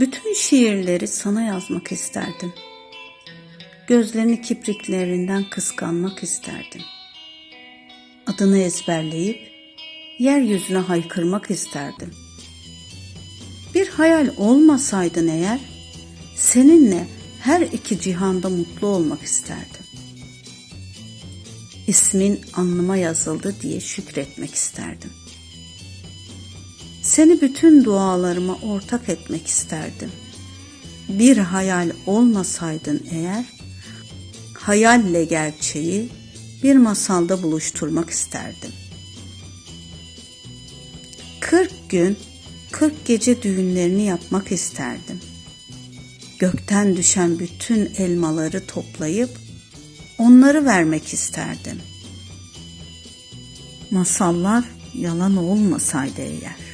Bütün şiirleri sana yazmak isterdim. Gözlerini kipriklerinden kıskanmak isterdim. Adını ezberleyip yeryüzüne haykırmak isterdim. Bir hayal olmasaydın eğer, seninle her iki cihanda mutlu olmak isterdim. İsmin alnıma yazıldı diye şükretmek isterdim. Seni bütün dualarıma ortak etmek isterdim. Bir hayal olmasaydın eğer, hayalle gerçeği bir masalda buluşturmak isterdim. Kırk gün, kırk gece düğünlerini yapmak isterdim. Gökten düşen bütün elmaları toplayıp onları vermek isterdim. Masallar yalan olmasaydı eğer.